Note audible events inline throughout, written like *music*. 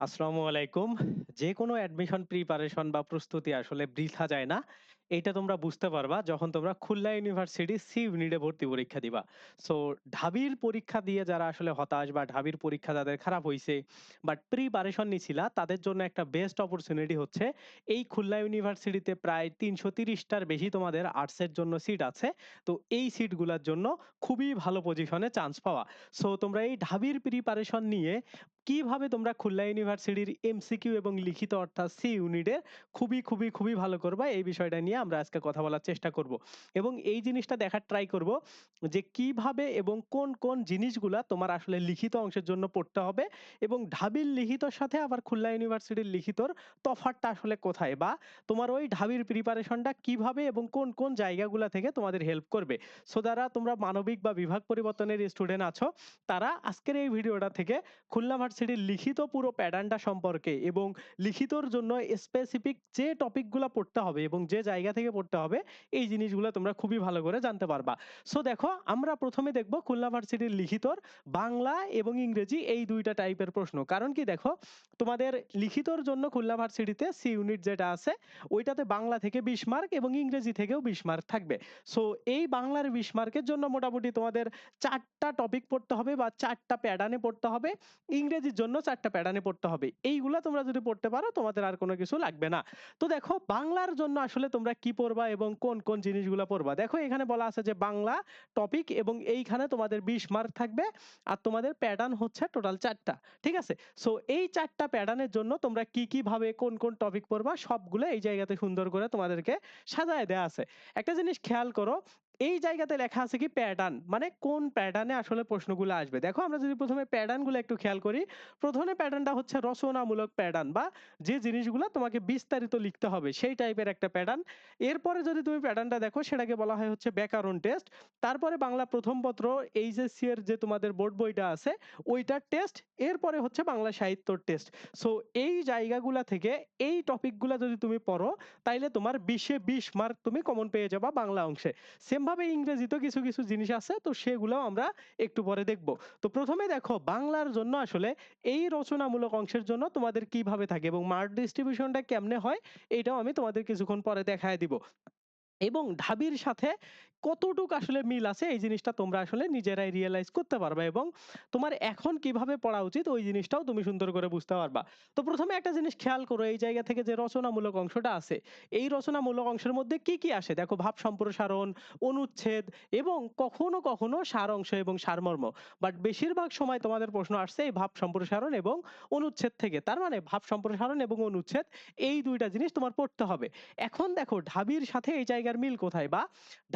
আসসালামু আলাইকুম। যেকোনো অ্যাডমিশন প্রিপারেশন বা প্রস্তুতি আসলে বৃথা যায় না। এইটা তোমরা বুঝতে পারবা যখন তোমরা খুলনা ইউনিভার্সিটি সি ইউনিটে ভর্তি পরীক্ষা দিবা। সো ঢাবির পরীক্ষা দিয়ে যারা আসলে হতাশ বা ঢাবির পরীক্ষা যাদের খারাপ হইছে বাট প্রিপারেশন নিছিলা, তাদের জন্য একটা বেস্ট অপরচুনিটি হচ্ছে এই খুলনা ইউনিভার্সিটিতে প্রায় ৩৩০ টার বেশি তোমাদের আর্টসের জন্য সিট আছে। তো এই সিটগুলার জন্য খুবই ভালো পজিশনে চান্স পাওয়া। সো তোমরা এই ঢাবির প্রিপারেশন নিয়ে কীভাবে তোমরা খুলনা ইউনিভার্সিটির এমসিকিউ এবং লিখিত অর্থাৎ সি ইউনিটের খুবই, খুবই, খুবই ভালো করবা এই বিষয়টা নিয়ে আমরা আজকে কথা বলার চেষ্টা করব। এবং এই জিনিসটা দেখার ট্রাই করব যে কীভাবে এবং কোন, কোন জিনিসগুলা তোমার আসলে লিখিত অংশের জন্য পড়তে হবে এবং ঢাবির লিখিতর সাথে আবার খুলনা ইউনিভার্সিটির লিখিতর তফাৎটা আসলে কোথায়? বা তোমার ওই ঢাবির প্রিপারেশনটা কীভাবে এবং কোন, কোন জায়গাগুলা থেকে তোমাদের হেল্প করবে? সো যারা তোমরা মানবিক বা বিভাগ পরিবর্তনের স্টুডেন্ট আছো তারা আজকের এই ভিডিওটা থেকে খুলনা ভার্সিটির লিখিত পুরো প্যাটার্নটা সম্পর্কে এবং লিখিতর জন্য স্পেসিফিক যে টপিকগুলা পড়তে হবে এবং যে জায়গা থেকে পড়তে হবে, এই জিনিসগুলো তোমরা খুবই ভালো করে জানতে পারবা। সো দেখো, আমরা প্রথমে দেখব খুলনা ভার্সিটির লিখিতর বাংলা এবং ইংরেজি এই ২ টা টাইপের প্রশ্ন। কারণ কি দেখো, তোমাদের লিখিতর জন্য খুলনা ভার্সিটিতে সি ইউনিট যেটা আছে, ওইটাতে বাংলা থেকে ২০ মার্ক এবং ইংরেজি থেকেও ২০ মার্ক থাকবে। সো এই বাংলার ২০ মার্কের জন্য মোটামুটি তোমাদের ৪ টা টপিক পড়তে হবে বা ৪ টা প্যাটার্নে পড়তে হবে। ইংরেজির জন্য ৪ টা প্যাটার্নে পড়তে হবে। এইগুলা তোমরা যদি পড়তে পারো তোমাদের আর কোনো কিছু লাগবে না। তো দেখো বাংলার জন্য আসলে তোমরা কি পড়বা এবং কোন, কোন জিনিসগুলা পড়বা? দেখো এখানে বলা আছে যে বাংলা টপিক এবং এইখানে তোমাদের ২০ মার্ক থাকবে। আর তোমাদের প্যাটার্ন হচ্ছে টোটাল ৪ টা। ঠিক আছে? সো এই ৪ টা প্যাটার্নের জন্য তোমরা কি, কি ভাবে কোন, কোন টপিক পড়বা সবগুলো এই জায়গাতে সুন্দর করে তোমাদেরকে সাজায় দেওয়া আছে। একটা জিনিস খেয়াল করো এই জায়গাতে লেখা আছে কি প্যাটার্ন মানে কোন প্যাটার্নে আসলে প্রশ্নগুলো আসবে। দেখো আমরা যদি প্রথমে প্যাটার্নগুলো একটু খেয়াল করি, প্রথমে প্যাটার্নটা হচ্ছে রচনামূলক প্যাটার্ন বা যে জিনিসগুলা তোমাকে বিস্তারিত লিখতে হবে সেই টাইপের একটা প্যাটার্ন। এরপরে যদি তুমি প্যাটার্নটা দেখো সেটাকে বলা হয় হচ্ছে ব্যাকরণ টেস্ট। তারপরে বাংলা প্রথম পত্র এইচএসসি এর যে তোমাদের বোর্ড বইটা আছে ওইটার টেস্ট। এরপরে হচ্ছে বাংলা সাহিত্যর টেস্ট। সো এই জায়গাগুলা থেকে এই টপিকগুলা যদি তুমি পড়ো তাইলে তোমার ২০ এ ২০ মার্ক তুমি কমন পেয়ে যাবা বাংলা অংশে। সেম ভাবে ইংরেজিতেও কিছু, কিছু জিনিস আছে তো সেগুলো আমরা একটু পরে দেখব। তো প্রথমে দেখো বাংলার জন্য আসলে এই রচনামূলক অংশের জন্য তোমাদের কীভাবে থাকে এবং মার্ক ডিস্ট্রিবিউশনটা কেমনে হয় এটাও আমি তোমাদের কিছুক্ষণ পরে দেখায় দিব। এবং ঢাবির সাথে কতটুক আসলে মিল আছে এই জিনিসটা তোমরা আসলে নিজেরাই রিয়ালাইজ করতে পারবা এবং তোমার এখন কীভাবে পড়া উচিত ওই জিনিসটাও তুমি সুন্দর করে বুঝতে পারবা। তো প্রথমে একটা জিনিস খেয়াল করো এই জায়গা থেকে যে রচনামূলক অংশটা আছে, এই রচনামূলক অংশের মধ্যে কি, কি আসে? দেখো ভাব সম্প্রসারণ, অনুচ্ছেদ এবং কখনো, কখনো সার অংশ এবং সারমর্ম। বাট বেশিরভাগ সময় তোমাদের প্রশ্ন আসছে এই ভাব সম্প্রসারণ এবং অনুচ্ছেদ থেকে। তার মানে ভাব সম্প্রসারণ এবং অনুচ্ছেদ এই দুইটা জিনিস তোমার পড়তে হবে। এখন দেখো ঢাবির সাথে এই জায়গার মিল কোথায়? বা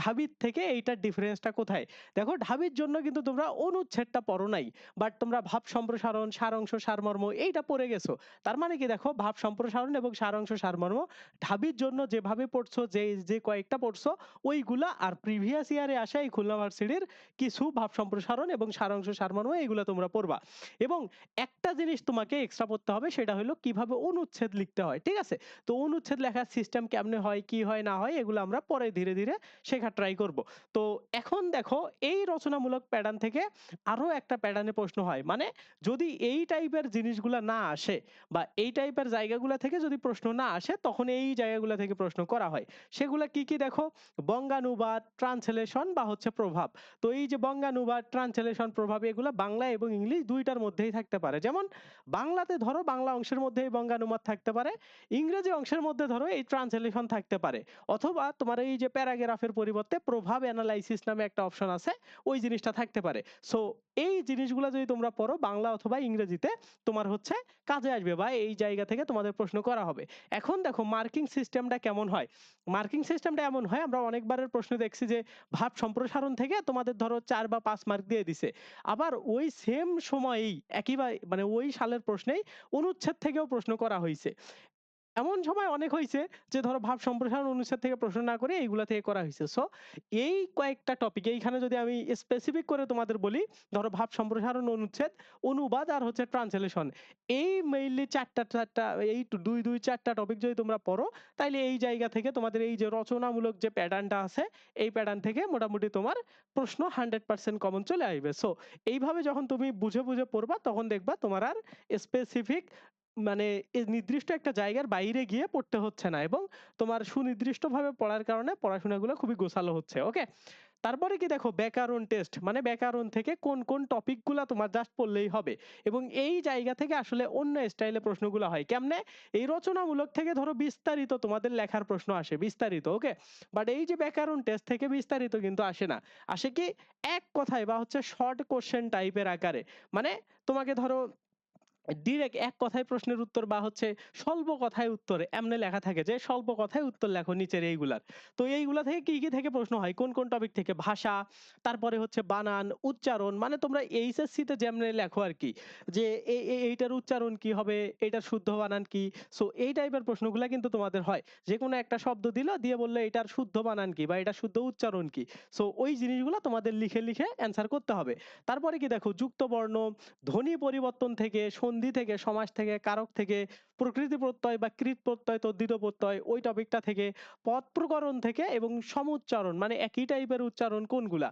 ঢাবির থেকে এইটার ডিফারেন্সটা কোথায়? দেখো ঢাবির জন্য কিন্তু তোমরা অনুচ্ছেদটা পড়ো নাই। বাট তোমরা ভাব সম্প্রসারণ, সারাংশ, সারমর্ম এইটা পড়ে গেছো। তার মানে কি দেখো ভাব সম্প্রসারণ এবং সারাংশ, সারমর্ম ঢাবির জন্য যেভাবে পড়ছো যে, যে কয়েকটা পড়ছো ওইগুলা আর প্রিভিয়াস ইয়ারে আসা এই খুলনা ভার্সিটির কিছু ভাব সম্প্রসারণ এবং সারাংশ, সারমর্ম এগুলা তোমরা পড়বা। এবং একটা জিনিস তোমাকে এক্সট্রা পড়তে হবে সেটা হলো কীভাবে অনুচ্ছেদ লিখতে হয়। ঠিক আছে? তো অনুচ্ছেদ লেখার সিস্টেম কেমনে হয়, কি হয় না হয় এগুলো আমরা পরে ধীরে, ধীরে শেখার ট্রাই করব। তো এখন দেখো এই রচনামূলক প্যাটার্ন থেকে আরও একটা প্যাটার্নে প্রশ্ন হয়। মানে যদি এই টাইপের জিনিসগুলা না আসে বা এই টাইপের জায়গাগুলা থেকে যদি প্রশ্ন না আসে তখন এই জায়গাগুলা থেকে প্রশ্ন করা হয়। সেগুলা কি, কি দেখো? বঙ্গানুবাদ, ট্রান্সলেশন বা হচ্ছে প্রভাব। তো এই যে বঙ্গানুবাদ, ট্রান্সলেশন, প্রভাব এগুলা বাংলা এবং ইংলিশ দুইটার মধ্যেই থাকতে পারে। যেমন বাংলাতে ধরো বাংলা অংশের মধ্যেই বঙ্গানুবাদ থাকতে পারে। ইংরেজি অংশের মধ্যে ধরো এই ট্রান্সলেশন থাকতে পারে। অথবা তোমার এই যে প্যারাগ্রাফের পরিবর্তে প্রভাব এনালাইসিস নামে একটা অপশন আছে, ওই জিনিসটা থাকতে পারে। সো এই জিনিসগুলা যদি তোমরা পড়ো বাংলা অথবা ইংরেজিতে, তোমার হচ্ছে কাজে আসবে বা এই জায়গা থেকে তোমাদের প্রশ্ন করা হবে। এখন দেখো মার্কিং সিস্টেমটা কেমন হয়? মার্কিং সিস্টেমটা এমন হয়, আমরা অনেকবারের প্রশ্ন দেখছি যে ভাব সম্প্রসারণ থেকে তোমাদের ধরো চার বা পাঁচ মার্ক দিয়ে দিছে। আবার ওই সেম সময়েই, একই বা মানে ওই সালের প্রশ্নেই অনুচ্ছেদ থেকেও প্রশ্ন করা হইছে। এমন সময় অনেক হইছে যে ধরো ভাব সম্প্রসারণ অনুচ্ছেদ থেকে প্রশ্ন না করে এইগুলা থেকে করা হইছে। সো এই কয়েকটা টপিক এইখানে যদি আমি স্পেসিফিক করে তোমাদের বলি, ধরো ভাব সম্প্রসারণ অনুচ্ছেদ, অনুবাদ আর হচ্ছে ট্রান্সলেশন। এই মেইনলি ৪ টা ৪ টা এই ২, ২, ৪ টা টপিক যদি তোমরা পড়ো তাইলে এই জায়গা থেকে তোমাদের এই যে রচনামূলক যে প্যাটার্নটা আছে এই প্যাটার্ন থেকে মোটামুটি তোমার প্রশ্ন 100% কমন চলে আসবে। সো এইভাবে যখন তুমি বুঝে, বুঝে পড়বা তখন দেখবা তোমার আর স্পেসিফিক মানে এ নির্দিষ্ট একটা জায়গার বাইরে গিয়ে পড়তে হচ্ছে না এবং তোমার সুনির্দিষ্টভাবে পড়ার কারণে পড়াশোনাগুলো খুবই গোছালো হচ্ছে। ওকে? তারপরে কি দেখো ব্যাকরণ টেস্ট মানে ব্যাকরণ থেকে কোন, কোন টপিকগুলা তোমার জাস্ট পড়লেই হবে এবং এই জায়গা থেকে আসলে অন্য স্টাইলে প্রশ্নগুলো হয়। কেমনে? এই রচনামূলক থেকে ধরো বিস্তারিত তোমাদের লেখার প্রশ্ন আসে বিস্তারিত। ওকে? বাট এই যে ব্যাকরণ টেস্ট থেকে বিস্তারিত কিন্তু আসে না। আসে কি এক কথায় বা হচ্ছে শর্ট কোয়েশ্চেন টাইপের আকারে। মানে তোমাকে ধরো ডিরেক্ট এক কথায় প্রশ্নের উত্তর বা হচ্ছে স্বল্প কথায় উত্তর এমনে লেখা থাকে যে স্বল্প কথায় উত্তর লেখো নিচের এইগুলার। তো এইগুলা থেকে কি, কি থেকে প্রশ্ন হয়? কোন, কোন টপিক থেকে? ভাষা, তারপরে হচ্ছে বানান, উচ্চারণ মানে তোমরা এইচএসসি তে যেমনে লেখো আরকি। যে এ এ এইটার উচ্চারণ কি হবে? এটার শুদ্ধ বানান কি? সো এই টাইপের প্রশ্নগুলা কিন্তু তোমাদের হয়। যেকোনো একটা শব্দ দিল, দিয়ে বলল এটার শুদ্ধ বানান কি? বা এটার শুদ্ধ উচ্চারণ কি? সো ওই জিনিসগুলা তোমাদের লিখে, লিখে অ্যান্সার করতে হবে। তারপরে কি দেখো যুক্ত বর্ণ, ধ্বনি পরিবর্তন থেকে, সন্ধি থেকে, সমাস থেকে, কারক থেকে, প্রকৃতি প্রত্যয় বা কৃৎ প্রত্যয়, তদ্ধিত প্রত্যয় ওই টপিকটা থেকে, পদ প্রকরণ থেকে এবং সমুচ্চারণ মানে একই টাইপের উচ্চারণ কোনগুলা?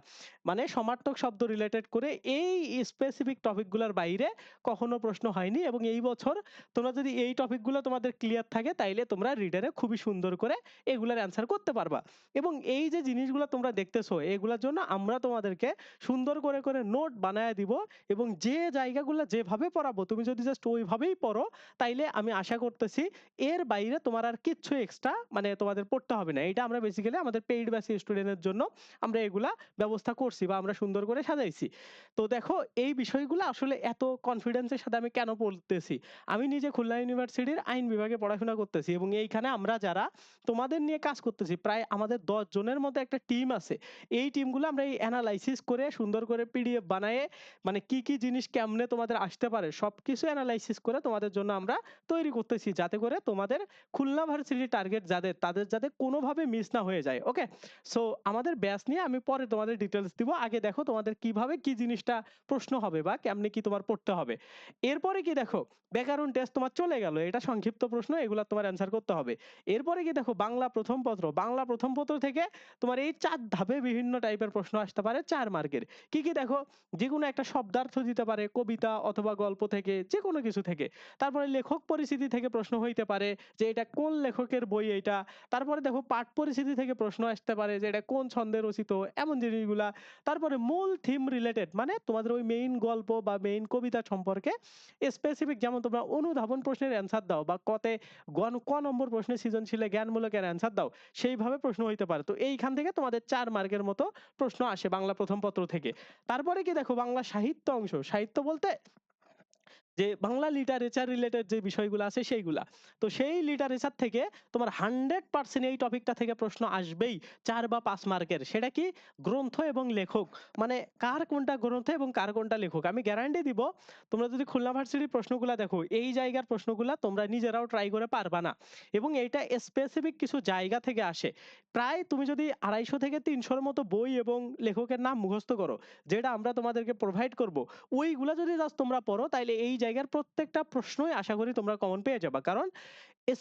মানে সমার্থক শব্দ রিলেটেড করে এই স্পেসিফিক টপিকগুলার বাইরে কখনো প্রশ্ন হয়নি এবং এই বছর তোমরা যদি এই টপিকগুলো তোমাদের ক্লিয়ার থাকে তাইলে তোমরা রিডারে খুবই সুন্দর করে এগুলার অ্যান্সার করতে পারবা। এবং এই যে জিনিসগুলা তোমরা দেখতেছো এগুলার জন্য আমরা তোমাদেরকে সুন্দর করে, করে নোট বানায়া দিব এবং যে জায়গাগুলা যেভাবে পড়াবো তুমি যদি জাস্ট ওইভাবেই পড়ো তাইলে আমি আশা করতেছি এর বাইরে তোমার আর কিচ্ছু এক্সট্রা মানে তোমাদের পড়তে হবে না। এটা আমরা বেসিক্যালি আমাদের পেইড ব্যাচ স্টুডেন্টের জন্য আমরা এগুলা ব্যবস্থা করছি বা আমরা সুন্দর করে সাজাইছি। তো দেখো এই বিষয়গুলা আসলে এত কনফিডেন্স এর সাথে আমি কেন বলতেছি? আমি নিজে খুলনা ইউনিভার্সিটির আইন বিভাগে পড়াশোনা করতেছি এবং এইখানে আমরা যারা তোমাদের নিয়ে কাজ করতেছি প্রায় আমাদের ১০ জনের মতো একটা টিম আছে। এই টিমগুলো আমরা এই এনালাইসিস করে সুন্দর করে পিডিএফ বানায়ে মানে কি, কি জিনিস কেমনে তোমাদের আসতে পারে সবকিছু এনালাইসিস করে তোমাদের জন্য আমরা তৈরি করতেছি। যাতে করে তোমাদের খুলনা ভার্সিটির টার্গেট যাদের তাদের যাতে কোনোভাবে মিস না হয়ে যায়। ওকে? সো আমাদের ব্যাচ নিয়ে আমি পরে তোমাদের ডিটেইলস দিব। আগে দেখো তোমাদের কীভাবে কি জিনিসটা প্রশ্ন হবে বা কেমনে কি তোমার পড়তে হবে। এরপরে কি দেখো ব্যাকরণ টেস্ট তোমার চলে গেল। এটা সংক্ষিপ্ত প্রশ্ন এগুলা তোমার অ্যান্সার করতে হবে। এরপরে কি দেখো বাংলা প্রথম পত্র। বাংলা প্রথম পত্র থেকে তোমার এই চার ধাপে বিভিন্ন টাইপের প্রশ্ন আসতে পারে ৪ মার্কের। কি, কি দেখো? যে যেকোনো একটা শব্দার্থ দিতে পারে কবিতা অথবা গল্প থেকে যেকোনো কিছু থেকে। তারপরে লেখক পরিচিতি থেকে প্রশ্ন হইতে পারে যে এটা কোন লেখকের বই এইটা। তারপরে দেখো পাঠ পরিচিতি থেকে প্রশ্ন আসতে পারে যে এটা কোন ছন্দে রচিত, এমন জিনিসগুলা। তারপরে মূল থিম রিলেটেড মানে তোমাদের ওই মেইন গল্প বা মেইন কবিতা সম্পর্কে স্পেসিফিক যেমন তোমরা অনুধাবন প্রশ্নের অ্যান্সার দাও বা কতে গন ক নম্বর প্রশ্নে সৃজনশীলে জ্ঞানমূলকের অ্যান্সার দাও, সেইভাবে প্রশ্ন হইতে পারে। তো এইখান থেকে তোমাদের ৪ মার্কের মতো প্রশ্ন আসে বাংলা প্রথম পত্র থেকে। তারপরে কি দেখো বাংলা সাহিত্য অংশ। সাহিত্য বলতে যে বাংলা লিটারেচার রিলেটেড যে বিষয়গুলো আছে সেইগুলা। তো সেই লিটারেচার থেকে তোমার 100% এই টপিকটা থেকে প্রশ্ন আসবেই ৪ বা ৫ মার্কের। সেটা কি? গ্রন্থ এবং লেখক। মানে কার কোনটা গ্রন্থ এবং কার কোনটা লেখক। আমি গ্যারান্টি দিব তোমরা যদি খুলনা ভার্সিটির প্রশ্নগুলা দেখো এই জায়গার প্রশ্নগুলা তোমরা নিজেরাও ট্রাই করে পারবা না। এবং এইটা স্পেসিফিক কিছু জায়গা থেকে আসে। প্রায় তুমি যদি ২৫০ থেকে ৩০০ র মতো বই এবং লেখকের নাম মুখস্থ করো, যেটা আমরা তোমাদেরকে প্রোভাইড করব। ওইগুলা যদি জাস্ট তোমরা পড়ো তাইলে এই জায়গার প্রত্যেকটা প্রশ্নই আশা করি তোমরা কমন পেয়ে যাবা। কারণ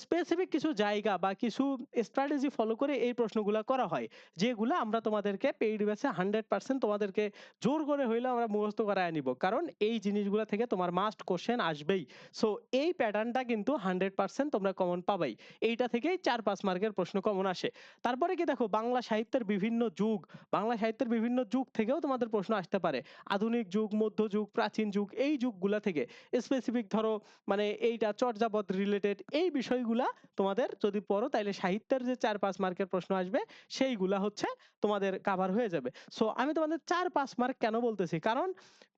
স্পেসিফিক কিছু জায়গা বা কিছু স্ট্র্যাটেজি ফলো করে এই প্রশ্নগুলা করা হয়। যেগুলা আমরা তোমাদেরকে পেইড ব্যাচে 100% তোমাদেরকে জোর করে হইলেও আমরা মুখস্থ করায় নিব। কারণ এই জিনিসগুলা থেকে তোমার মাস্ট কোয়েশ্চেন আসবেই। সো এই প্যাটার্নটা কিন্তু 100% তোমরা কমন পাবাই। এইটা থেকেই ৪-৫ মার্কের প্রশ্ন কমন আসে। তারপরে কি দেখো বাংলা সাহিত্যের বিভিন্ন যুগ, বাংলা সাহিত্যের বিভিন্ন যুগ থেকেও তোমাদের প্রশ্ন আসতে পারে। আধুনিক যুগ, মধ্যযুগ, প্রাচীন যুগ এই যুগগুলা থেকে স্পেসিফিক ধরো মানে এইটা চর্যাপদ রিলেটেড এই বিষয়গুলা তোমাদের যদি পড়ো তাহলে সাহিত্যের যে ৪-৫ মার্কের প্রশ্ন আসবে, সেইগুলা হচ্ছে তোমাদের কাভার হয়ে যাবে। সো আমি তোমাদের ৪-৫ মার্ক কেন বলতেছি? কারণ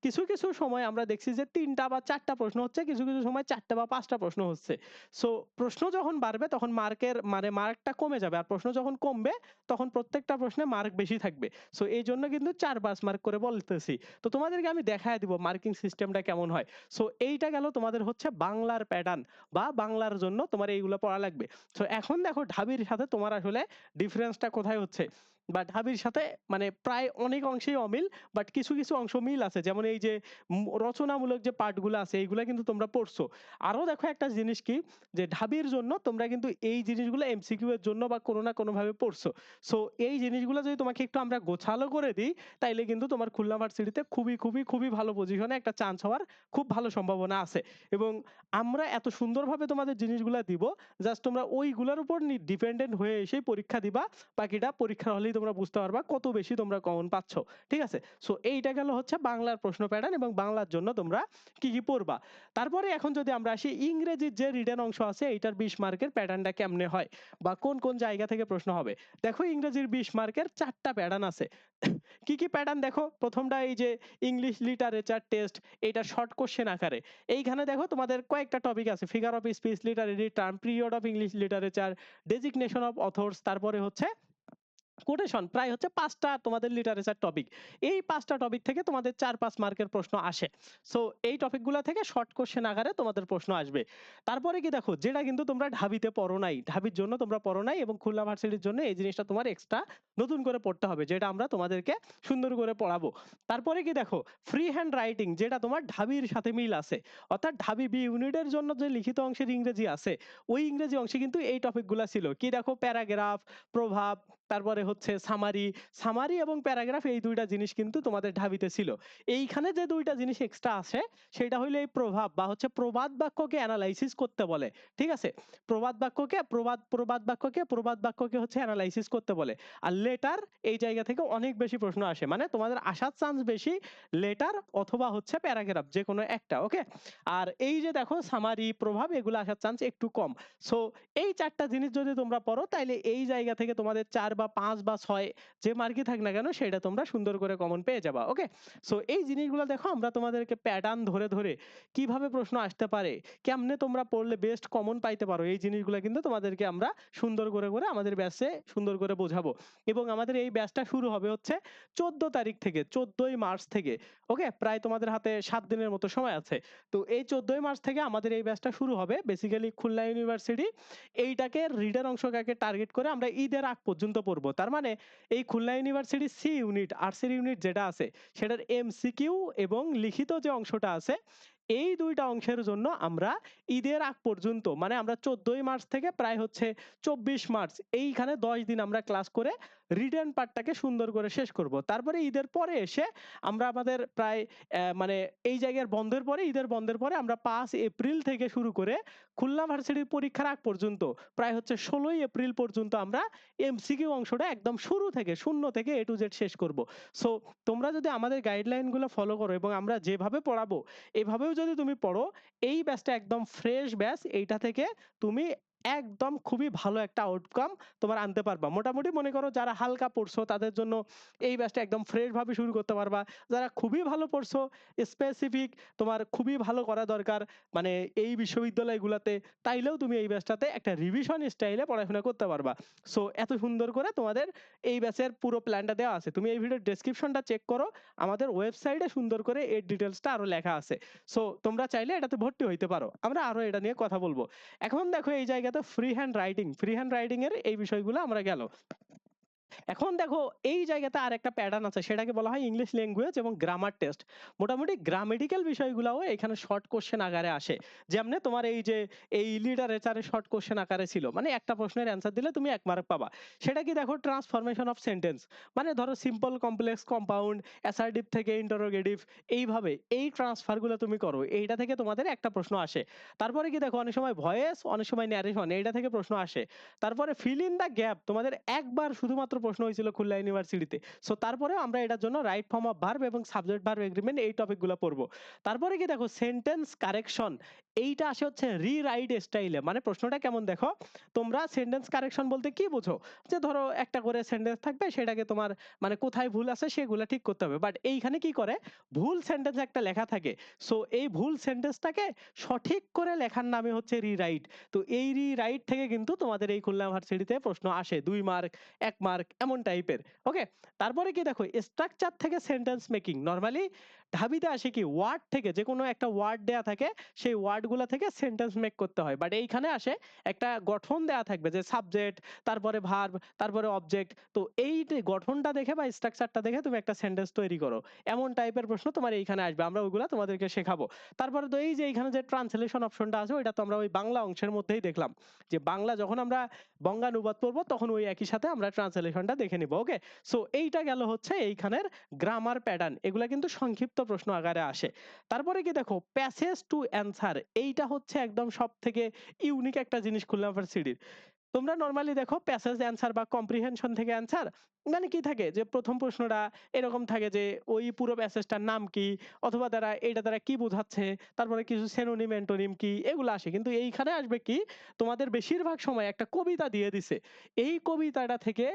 কিছু, কিছু সময় আমরা দেখছি যে ৩ টা বা ৪ টা প্রশ্ন হচ্ছে, কিছু, কিছু সময় ৪ টা বা ৫ টা প্রশ্ন হচ্ছে। সো প্রশ্ন যখন বাড়বে তখন মার্কের মানে মার্কটা কমে যাবে। আর প্রশ্ন যখন কমবে তখন প্রত্যেকটা প্রশ্নে মার্ক বেশি থাকবে। সো এইজন্য কিন্তু ৪-৫ মার্ক করে বলতেছি। তো তোমাদেরকে আমি দেখায় দিব মার্কিং সিস্টেমটা কেমন হয়। সো এইটা গেল তোমাদের হচ্ছে বাংলার প্যাটার্ন বা বাংলার জন্য তোমার এইগুলা পড়া লাগবে। সো এখন দেখো ঢাবির সাথে তোমার আসলে ডিফারেন্সটা কোথায় হচ্ছে? বা ঢাবির সাথে মানে প্রায় অনেক অংশেই অমিল বাট কিছু কিছু অংশ মিল আছে। যেমন এই যে রচনামূলক যে পার্টগুলো আছে, এইগুলা কিন্তু তোমরা পড়ছো। আরও দেখো একটা জিনিস কি, যে ঢাবির জন্য তোমরা কিন্তু এই জিনিসগুলো এমসিকিউ এর জন্য বা কোনো না কোনো ভাবে পড়ছো। সো এই জিনিসগুলো যদি তোমাকে একটু আমরা গোছালো করে দিই, তাইলে কিন্তু তোমার খুলনা ভার্সিটিতে খুবই খুবই খুবই ভালো পজিশনে একটা চান্স হওয়ার খুব ভালো সম্ভাবনা আছে। এবং আমরা এত সুন্দরভাবে তোমাদের জিনিসগুলো দিব জাস্ট তোমরা ওইগুলোর উপর ডিপেন্ডেন্ট হয়ে এসেই পরীক্ষা দিবা, বাকিটা পরীক্ষার হলেই তোমরা বুঝতে পারবা কত বেশি তোমরা কমন পাচ্ছ, ঠিক আছে? সো এইটা গেল হচ্ছে বাংলার প্রশ্ন প্যাটার্ন এবং বাংলার জন্য তোমরা কি কি পড়বা। তারপরে এখন যদি আমরা আসি, ইংরেজির যে রিটার্ন অংশ আছে, এইটার বিশ মার্কের প্যাটার্নটা কেমনে হয় বা কোন কোন জায়গা থেকে প্রশ্ন হবে? দেখো, ইংরেজির বিশ মার্কের চারটা প্যাটার্ন আছে। *coughs* কি কি প্যাটার্ন দেখো? প্রথমটা এই যে ইংলিশ লিটারেচার টেস্ট এটা শর্ট কোশ্চেন আকারে। এইখানে দেখো তোমাদের কয়েকটা টপিক আছে figure of speech literary term period of English literature designation of authors তারপরে হচ্ছে কোটেশন প্রায় হচ্ছে পাঁচটা তোমাদের লিটারেচার টপিক এই পাঁচটা টপিক থেকে তোমাদের চার পাঁচ মার্কের প্রশ্ন আসে। সো এই টপিকগুলো থেকে শর্ট কোশ্চেন আকারে তোমাদের প্রশ্ন আসবে। তারপরে কি দেখো, যেটা কিন্তু তোমরা ঢাবিতে পড়ো নাই, ঢাবির জন্য তোমরা পড়ো নাই এবং খুলনা ভার্সিটির জন্য এই জিনিসটা তোমার এক্সট্রা নতুন করে পড়তে হবে, যেটা আমরা তোমাদেরকে সুন্দর করে পড়াবো। তারপরে কি দেখো ফ্রি হ্যান্ড রাইটিং যেটা তোমার ঢাবির সাথে মিল আছে। অর্থাৎ ঢাবি বি ইউনিটের জন্য যে লিখিত অংশের ইংরেজি আছে, ওই ইংরেজি অংশে কিন্তু এই টপিকগুলো ছিল। কি দেখো প্যারাগ্রাফ প্রভাব তারপরে হচ্ছে সামারি সামারি এবং প্যারাগ্রাফ এই দুইটা জিনিস কিন্তু তোমাদের ঢাবিতে ছিল। এইখানে যে দুইটা জিনিস এক্সট্রা আসে সেটা হইল এই প্রভাব বা হচ্ছে প্রবাদ বাক্যকে অ্যানালাইসিস করতে বলে, ঠিক আছে? প্রবাদ বাক্যকে, প্রবাদ প্রবাদ বাক্যকে প্রবাদ বাক্যকে হচ্ছে অ্যানালাইসিস করতে বলে। আর লেটার এই জায়গা থেকে অনেক বেশি প্রশ্ন আসে মানে তোমাদের আসার চান্স বেশি লেটার অথবা হচ্ছে প্যারাগ্রাফ যে কোনো একটা ওকে আর এই যে দেখো সামারি প্রভাব, এগুলো আসার চান্স একটু কম। সো এই চারটা জিনিস যদি তোমরা পড়ো, তাইলে এই জায়গা থেকে তোমাদের চার বা পাঁচ বা ছয় যে মার্কই থাক না কেন, সেটা তোমরা সুন্দর করে কমন পেয়ে যাবা ওকে সো এই জিনিসগুলো দেখো, আমরা তোমাদেরকে প্যাটার্ন ধরে ধরে কীভাবে প্রশ্ন আসতে পারে, কেমনে তোমরা পড়লে বেস্ট কমন পাইতে পারো, এই জিনিসগুলো কিন্তু তোমাদেরকে আমরা সুন্দর করে করে আমাদের ব্যাচে সুন্দর করে বোঝাবো। এবং আমাদের এই ব্যাচটা শুরু হবে হচ্ছে চোদ্দ তারিখ থেকে, চোদ্দই মার্চ থেকে ওকে প্রায় তোমাদের হাতে সাত দিনের মতো সময় আছে। তো এই চোদ্দই মার্চ থেকে আমাদের এই ব্যাচটা শুরু হবে বেসিক্যালি খুলনা ইউনিভার্সিটি এইটাকে রিডার অংশটাকে টার্গেট করে আমরা ঈদের আগ পর্যন্ত পড়ব। তার মানে এই খুলনা ইউনিভার্সিটি সি ইউনিট আর্টসের ইউনিট যেটা আছে, সেটার এমসিকিউ এবং লিখিত যে অংশটা আছে এই দুইটা অংশের জন্য আমরা ঈদের আগ পর্যন্ত মানে আমরা চোদ্দই মার্চ থেকে প্রায় হচ্ছে চব্বিশ মার্চ, এইখানে দশ দিন আমরা ক্লাস করে রিটার্ন পার্টটাকে সুন্দর করে শেষ করব। তারপরে ঈদের পরে এসে আমরা আমাদের প্রায় মানে এই জায়গার বন্ধের পরে, ঈদের বন্ধের পরে আমরা পাঁচ এপ্রিল থেকে শুরু করে খুলনা ভার্সিটির পরীক্ষার আগ পর্যন্ত, প্রায় হচ্ছে ষোলোই এপ্রিল পর্যন্ত আমরা এমসিকিউ অংশটা একদম শুরু থেকে, শূন্য থেকে এ টু জেড শেষ করব। সো তোমরা যদি আমাদের গাইডলাইনগুলো ফলো করো এবং আমরা যেভাবে পড়াবো, এভাবেও যদি তুমি পড়ো এই ব্যাচটা একদম ফ্রেশ ব্যাচ এইটা থেকে তুমি একদম খুবই ভালো একটা আউটকাম তোমার আনতে পারবা। মোটামুটি মনে করো যারা হালকা পড়ছো, তাদের জন্য এই ব্যাচটা একদম ফ্রেশ ভাবে শুরু করতে পারবা। যারা খুবই ভালো পড়ছো স্পেসিফিক তোমার খুবই ভালো করা দরকার মানে এই বিশ্ববিদ্যালয়গুলোতে, তাইলেও তুমি এই ব্যাচটাতে একটা রিভিশন স্টাইলে পড়াশোনা করতে পারবা। সো এত সুন্দর করে তোমাদের এই ব্যাচের পুরো প্ল্যানটা দেওয়া আছে। তুমি এই ভিডিওর ডেসক্রিপশনটা চেক করো, আমাদের ওয়েবসাইটে সুন্দর করে এর ডিটেলসটা আরও লেখা আছে। সো তোমরা চাইলে এটাতে ভর্তি হইতে পারো। আমরা আরও এটা নিয়ে কথা বলব। এখন দেখো এই জায়গাতে free hand writing free hand writing এর এই বিষয়গুলো আমরা গেল। এখন দেখো এই জায়গাতে আর একটা প্যাটার্ন আছে, সেটাকে বলা হয় ইংলিশ ল্যাঙ্গুয়েজ এবং গ্রামার টেস্ট মোটামুটি গ্রামেটিক্যাল বিষয়গুলোও এখানে শর্ট কোশ্চেন আকারে আসে। যেমনি তোমার এই যে, এই লিটারেচারে শর্ট কোশ্চেন আকারে ছিল মানে একটা প্রশ্নের অ্যান্সার দিলে তুমি এক মার্ক পাবা। সেটা কি দেখো ট্রান্সফরমেশন অফ সেন্টেন্স মানে ধরো সিম্পল কমপ্লেক্স কম্পাউন্ড অ্যাসার্টিভ থেকে ইন্টারোগেটিভ এইভাবে এই ট্রান্সফারগুলো তুমি করো, এইটা থেকে তোমাদের একটা প্রশ্ন আসে। তারপরে কি দেখো অনেক সময় ভয়েস অনেক সময় ন্যারেশন এইটা থেকে প্রশ্ন আসে। তারপরে ফিল ইন দ্য গ্যাপ তোমাদের একবার শুধুমাত্র প্রশ্ন হয়েছিল খুলনা ইউনিভার্সিটিতে সো তারপরে আমরা এটার জন্য রাইট ফর্ম অফ ভার্ব এবং সাবজেক্ট ভার্ব এগ্রিমেন্ট এই টপিকগুলো পড়ব। তারপরে কি দেখো সেন্টেন্স কারেকশন এইটা আসে হচ্ছে রিরাইট স্টাইলে মানে প্রশ্নটা কেমন দেখো? তোমরা সেন্টেন্স কারেকশন বলতে কি বোঝো? যে ধরো একটা করে সেন্টেন্স থাকবে, সেটাকে তোমার মানে কোথায় ভুল আছে সেগুলো ঠিক করতে হবে। বাট এইখানে কি করে? ভুল সেন্টেন্স একটা লেখা থাকে। সো এই ভুল সেন্টেন্সটাকে সঠিক করে লেখার নামে হচ্ছে রিরাইট তো এই রিরাইট থেকে কিন্তু তোমাদের এই খুলনা ইউনিভার্সিটিতে প্রশ্ন আসে। দুই মার্ক এক মার্ক এমন টাইপের ওকে তারপরে কি দেখো স্ট্রাকচার থেকে সেন্টেন্স মেকিং নর্মালি ঢাবিতে আসে কি ওয়ার্ড থেকে যে কোনো একটা ওয়ার্ড দেয়া থাকে, সেই ওয়ার্ডগুলা থেকে সেন্টেন্স মেক করতে হয়। বাট এইখানে আসে একটা গঠন দেয়া থাকবে যে সাবজেক্ট তারপরে ভার্ব তারপরে অবজেক্ট তো এই গঠনটা দেখে বা স্ট্রাকচারটা দেখে তুমি একটা সেন্টেন্স তৈরি করো। এমন টাইপের প্রশ্ন তোমার এইখানে আসবে, আমরা ওইগুলা তোমাদেরকে শেখাবো। তারপরে তো এই যে এইখানে যে ট্রান্সলেশন অপশনটা আছে, ওইটা তো আমরা ওই বাংলা অংশের মধ্যেই দেখলাম। যে বাংলা যখন আমরা বঙ্গানুবাদ করব তখন ওই একই সাথে আমরা ট্রান্সলেশনটা দেখে নিব ওকে সো এইটা গেল হচ্ছে এইখানের গ্রামার প্যাটার্ন এগুলা কিন্তু সংক্ষিপ্ত প্রশ্ন আকারে আসে। তারপরে কি দেখো প্যাসেজ টু অ্যান্সার এইটা হচ্ছে একদম সব থেকে ইউনিক একটা জিনিস খুলনা ভার্সিটির তোমরা নর্মালি দেখো প্যাসেজ অ্যান্সার বা কম্প্রিহেনশন থেকে অ্যান্সার মানে কি থাকে? যে প্রথম প্রশ্নটা এরকম থাকে যে, ওই পুরো প্যাসেজটার নাম কি? অথবা দ্বারা এটা দ্বারা কি বোঝাচ্ছে? তারপরে কিছু সেনোনিম অ্যান্টোনিম কি? এগুলো আসে। কিন্তু এইখানে আসবে কি? তোমাদের বেশিরভাগ সময় একটা কবিতা দিয়ে দিছে। এই কবিতাটা থেকে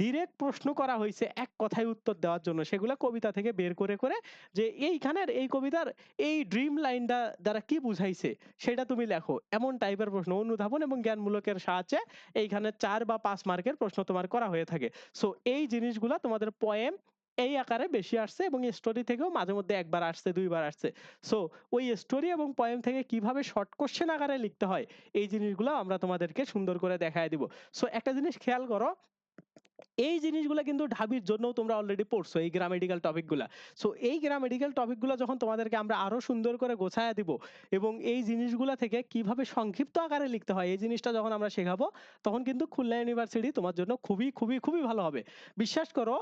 ডিরেক্ট প্রশ্ন করা হয়েছে এক কথায় উত্তর দেওয়ার জন্য। সেগুলো কবিতা থেকে বের করে করে যে এইখানের এই কবিতার এই ড্রিম লাইনটা দ্বারা কি বুঝাইছে, সেটা তুমি লেখো। এমন টাইপের প্রশ্ন, অনুধাবন এবং জ্ঞানমূলকের সাহায্যে এইখানে চার বা পাঁচ মার্কের প্রশ্ন তোমার করা হয়ে থাকে। সো এই জিনিসগুলা তোমাদের পয়েম এই আকারে বেশি আসছে এবং স্টোরি থেকেও মাঝে মধ্যে একবার আসছে, দুইবার আসছে। সো ওই স্টোরি এবং পয়েম থেকে কীভাবে শর্ট কোশ্চেন আকারে লিখতে হয়, এই জিনিসগুলো আমরা তোমাদেরকে সুন্দর করে দেখায় দিব। সো একটা জিনিস খেয়াল করো এই জিনিসগুলো কিন্তু ঢাবির জন্যও তোমরা অলরেডি পড়ছো, এই গ্রামেডিক্যাল টপিকগুলো সো এই গ্রামেডিক্যাল টপিকগুলো যখন তোমাদেরকে আমরা আরও সুন্দর করে গোছায় দিব এবং এই জিনিসগুলো থেকে কীভাবে সংক্ষিপ্ত আকারে লিখতে হয়, এই জিনিসটা যখন আমরা শেখাবো, তখন কিন্তু খুলনা ইউনিভার্সিটি তোমার জন্য খুবই খুবই খুবই ভালো হবে। বিশ্বাস করো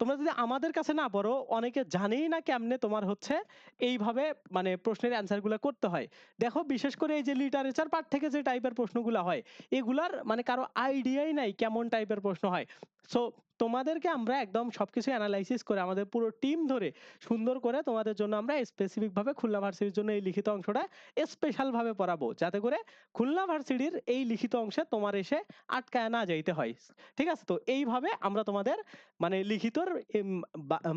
তোমরা যদি আমাদের কাছে না পড়ো, অনেকে জানেই না কেমনে তোমার হচ্ছে এইভাবে মানে প্রশ্নের অ্যান্সারগুলো করতে হয়। দেখো, বিশেষ করে এই যে লিটারেচার পার্ট থেকে যে টাইপের প্রশ্নগুলো হয়, এগুলার মানে কারও আইডিয়াই নাই কেমন টাইপের প্রশ্ন হয়। সো তোমাদেরকে আমরা একদম সবকিছু অ্যানালাইসিস করে আমাদের পুরো টিম ধরে সুন্দর করে তোমাদের জন্য আমরা স্পেসিফিক ভাবে খুলনা ভার্সিটির জন্য এই লিখিত অংশটা স্পেশাল ভাবে পড়াবো। যাতে করে খুলনা ভার্সিটির এই লিখিত অংশে তোমার এসে আটকায় না যাইতে হয়। ঠিক আছে? তো এইভাবে আমরা তোমাদের মানে লিখিতর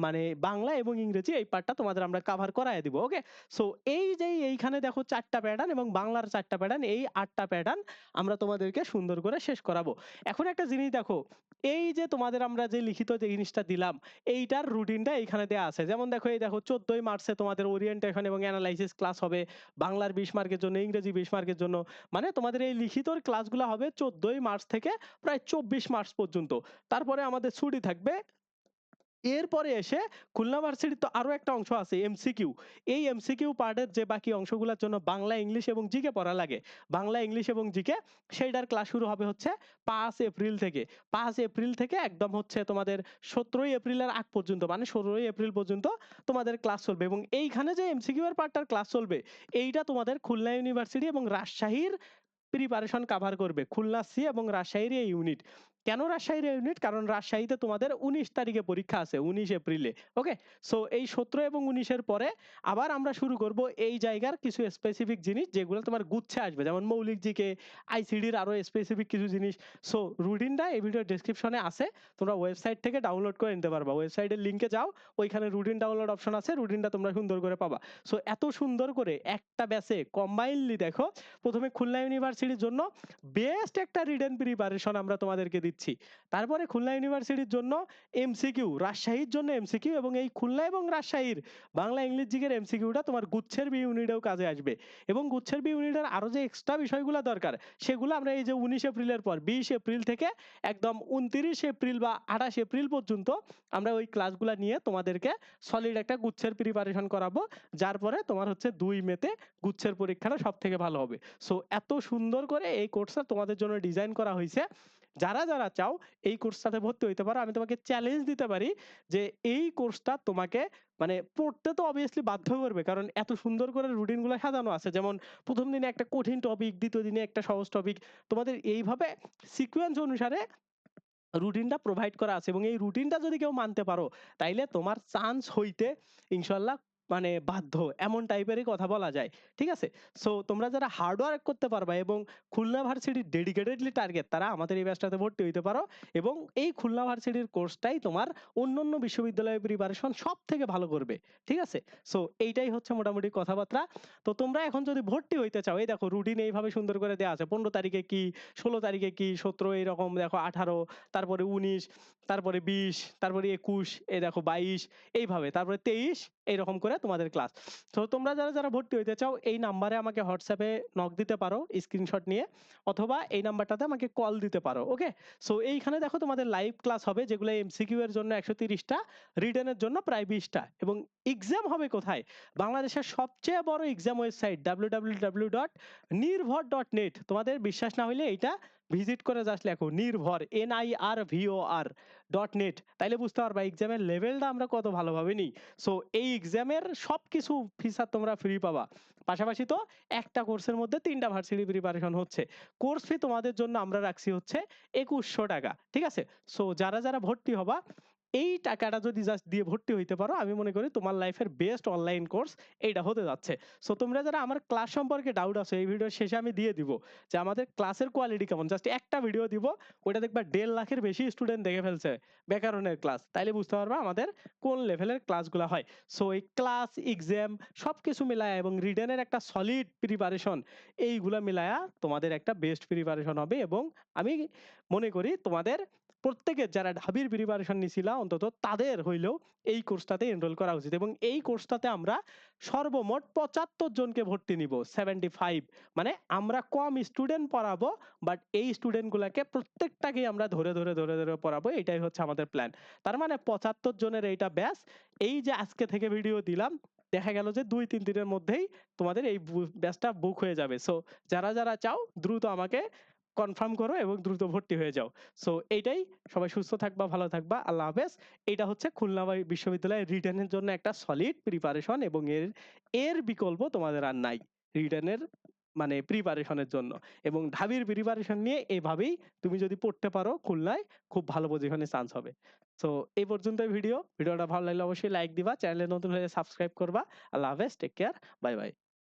মানে বাংলা এবং ইংরেজি এই পার্টটা তোমাদের আমরা কাভার করায় দিব ওকে সো এই যে এইখানে দেখো চারটা প্যাটার্ন এবং বাংলার চারটা প্যাটার্ন এই আটটা প্যাটার্ন আমরা তোমাদেরকে সুন্দর করে শেষ করাবো। এখন একটা জিনিস দেখো, এই যে তোমাদের আমরা যে লিখিত যে জিনিসটা দিলাম, এইটার রুটিনটা এইখানে দেওয়া আছে। যেমন দেখো, এই দেখো, চোদ্দই মার্চে তোমাদের ওরিয়েন্টেশন এবং অ্যানালাইসিস ক্লাস হবে বাংলার বিশ মার্কের জন্য, ইংরেজি বিশ মার্কের জন্য। মানে তোমাদের এই লিখিতর ক্লাসগুলো হবে চোদ্দই মার্চ থেকে প্রায় চব্বিশ মার্চ পর্যন্ত। তারপরে আমাদের ছুটি থাকবে এরপরে এসে খুলনা ভার্সিটির তো আরও একটা অংশ আছে এমসিকিউ এই এমসিকিউ পার্টের যে বাকি অংশগুলোর জন্য বাংলা, ইংলিশ এবং জিকে পড়া লাগে, বাংলা, ইংলিশ এবং জিকে, সেইটার ক্লাস শুরু হবে হচ্ছে পাঁচ এপ্রিল থেকে। পাঁচ এপ্রিল থেকে একদম হচ্ছে তোমাদের সতেরোই এপ্রিলের আগ পর্যন্ত মানে ষোলোই এপ্রিল পর্যন্ত তোমাদের ক্লাস চলবে এবং এইখানে যে এমসিকিউ এর পার্টটার ক্লাস চলবে, এইটা তোমাদের খুলনা ইউনিভার্সিটি এবং রাজশাহীর প্রিপারেশন কাভার করবে, খুলনা সি এবং রাজশাহীর এই ইউনিট কেন রাজশাহীর ইউনিট কারণ রাজশাহীতে তোমাদের উনিশ তারিখে পরীক্ষা আছে, উনিশ এপ্রিলে ওকে সো এই সতেরো এবং উনিশের পরে আবার আমরা শুরু করব এই জায়গার কিছু স্পেসিফিক জিনিস যেগুলো তোমার গুচ্ছে আসবে। যেমন মৌলিক জিকে আইসিডির আরও স্পেসিফিক কিছু জিনিস। সো রুটিনটা এই ভিডিও ডেসক্রিপশনে আছে। তোমরা ওয়েবসাইট থেকে ডাউনলোড করে নিতে পারবা। ওয়েবসাইটের লিঙ্কে যাও, ওইখানে রুটিন ডাউনলোড অপশন আছে রুটিনটা তোমরা সুন্দর করে পাবা। সো এত সুন্দর করে একটা ব্যাচে কম্বাইনলি দেখো, প্রথমে খুলনা ইউনিভার্সিটির জন্য বেস্ট একটা রিটেন প্রিপারেশন আমরা তোমাদেরকে দিচ্ছি। তারপরে খুলনা ইউনিভার্সিটির জন্য এমসিকিউ রাজশাহীর জন্য এমসিকিউ এবং এই খুলনা এবং রাজশাহীর বাংলা ইংলিশ জিকের এমসিকিউটা তোমার গুচ্ছের বি ইউনিটেও কাজে আসবে। এবং গুচ্ছের বি ইউনিটের আরও যে এক্সট্রা বিষয়গুলো দরকার, সেগুলো আমরা এই যে উনিশ এপ্রিলের পর, বিশ এপ্রিল থেকে একদম উনত্রিশ এপ্রিল বা আঠাশ এপ্রিল পর্যন্ত আমরা ওই ক্লাসগুলো নিয়ে তোমাদেরকে সলিড একটা গুচ্ছের প্রিপারেশন করাবো। যার পরে তোমার হচ্ছে দুই মেতে গুচ্ছের পরীক্ষাটা সব থেকে ভালো হবে। সো এত সুন্দর করে এই কোর্সটা তোমাদের জন্য ডিজাইন করা হয়েছে যারা যারা চাও এই কোর্সটাতে ভর্তি হইতে পারো। আমি তোমাকে চ্যালেঞ্জ দিতে পারি যে এই কোর্সটা তোমাকে মানে পড়তে তো অবভিয়াসলি বাধ্য করবে। কারণ এত সুন্দর করে রুটিনগুলো সাজানো আছে। যেমন প্রথম দিনে একটা কঠিন টপিক দ্বিতীয় দিনে একটা সহজ টপিক তোমাদের এইভাবে সিকোয়েন্স অনুসারে রুটিনটা প্রোভাইড করা আছে। এবং এই রুটিনটা যদি কেউ মানতে পারো, তাইলে তোমার চান্স হইতে ইনশাল্লাহ মানে বাধ্য, এমন টাইপেরই কথা বলা যায়, ঠিক আছে? সো তোমরা যারা হার্ড ওয়ার্ক করতে পারবা এবং খুলনা ভার্সিটির ডেডিকেটেডলি টার্গেট তারা আমাদের এই ব্যাচটাতে ভর্তি হইতে পারো এবং এই খুলনা ভার্সিটির কোর্সটাই তোমার অন্যান্য বিশ্ববিদ্যালয়ের প্রিপারেশন সব থেকে ভালো করবে, ঠিক আছে? সো এইটাই হচ্ছে মোটামুটি কথাবার্তা। তো তোমরা এখন যদি ভর্তি হইতে চাও, এই দেখো রুটিন এইভাবে সুন্দর করে দেওয়া আছে, পনেরো তারিখে কি, ষোলো তারিখে কি, সতেরো এইরকম, দেখো আঠারো, তারপরে উনিশ, তারপরে বিশ, তারপরে একুশ, এই দেখো বাইশ, এইভাবে, তারপরে তেইশ, এইরকম করে তোমাদের ক্লাস তো তোমরা যারা যারা ভর্তি হইতে চাও, এই নাম্বারে আমাকে হোয়াটসঅ্যাপে নক দিতে পারো স্ক্রিনশট নিয়ে, অথবা এই নাম্বারটাতে আমাকে কল দিতে পারো ওকে সো এইখানে দেখো তোমাদের লাইভ ক্লাস হবে, যেগুলো এমসিকিউ এর জন্য একশো তিরিশটা রিটার্নের জন্য প্রায় বিশটা, এবং এক্সাম হবে কোথায়? বাংলাদেশের সবচেয়ে বড় exam website W W W dot Nirvor dot net তোমাদের বিশ্বাস না হলে এইটা ভিজিট করে জাস্ট লেখো নির্ভর N I R V O R dot net তাইলে বুঝতে পারবা এক্সামের লেভেলটা আমরা কত ভালোভাবে নিই। সো এই এক্সামের সব কিছু ফিচার তোমরা ফ্রি পাবা। পাশাপাশি তো একটা কোর্সের মধ্যে তিনটা ভার্সিটি প্রিপারেশন হচ্ছে। কোর্স ফি তোমাদের জন্য আমরা রাখছি হচ্ছে একুশশো টাকা, ঠিক আছে? সো যারা যারা ভর্তি হবা এই টাকাটা যদি জাস্ট দিয়ে ভর্তি হইতে পারো, আমি মনে করি তোমার লাইফের বেস্ট অনলাইন কোর্স এইটা হতে যাচ্ছে। সো তোমরা যারা আমার ক্লাস সম্পর্কে ডাউট আছে, এই ভিডিওর শেষে আমি দিয়ে দিব যে আমাদের ক্লাসের কোয়ালিটি কেমন। জাস্ট একটা ভিডিও দিব ওটা দেখবা দেড় লাখের বেশি স্টুডেন্ট দেখে ফেলছে ব্যাকরণের ক্লাস তাইলে বুঝতে পারবা আমাদের কোন লেভেলের ক্লাসগুলো হয়। সো এই ক্লাস এক্সাম সব কিছু মিলায়া এবং রিটেনের একটা সলিড প্রিপারেশন এইগুলা মিলায়া তোমাদের একটা বেস্ট প্রিপারেশন হবে এবং আমি মনে করি তোমাদের প্রত্যেকের যারা ঢাবির প্রিপারেশন নিছিলা অন্তত তাদের হইলেও এই কোর্সটাতে এনরোল করা উচিত এবং এই কোর্সটাতে আমরা সর্বমোট পঁচাত্তর জনকে ভর্তি নিব সেভেন্টি ফাইভ মানে আমরা কম স্টুডেন্ট পড়াবো বাট এই স্টুডেন্টগুলোকে প্রত্যেকটাকেই আমরা ধরে ধরে ধরে ধরে পড়াবো, এটাই হচ্ছে আমাদের প্ল্যান তার মানে পঁচাত্তর জনের এইটা ব্যাস এই যে আজকে থেকে ভিডিও দিলাম, দেখা গেল যে দুই, তিন দিনের মধ্যেই তোমাদের এই ব্যাচটা বুক হয়ে যাবে। সো যারা যারা চাও দ্রুত আমাকে কনফার্ম করো এবং দ্রুত ভর্তি হয়ে যাও। সো এইটাই। সবাই সুস্থ থাকবা, ভালো থাকবা। আল্লাহ হাফেজ। এটা হচ্ছে খুলনা বিশ্ববিদ্যালয়ের রিটার্নের জন্য একটা সলিড প্রিপারেশন এবং এর এর বিকল্প তোমাদের আর নাই রিটার্নের মানে প্রিপারেশনের জন্য। এবং ঢাবির প্রিপারেশন নিয়ে এভাবেই তুমি যদি পড়তে পারো খুলনায়, খুব ভালো পজিশনে চান্স হবে। সো এই পর্যন্ত ভিডিও ভিডিওটা ভালো লাগলে অবশ্যই লাইক দিবা। চ্যানেলে নতুন হলে সাবস্ক্রাইব করবা। আল্লাহ হাফেজ। Take care bye bye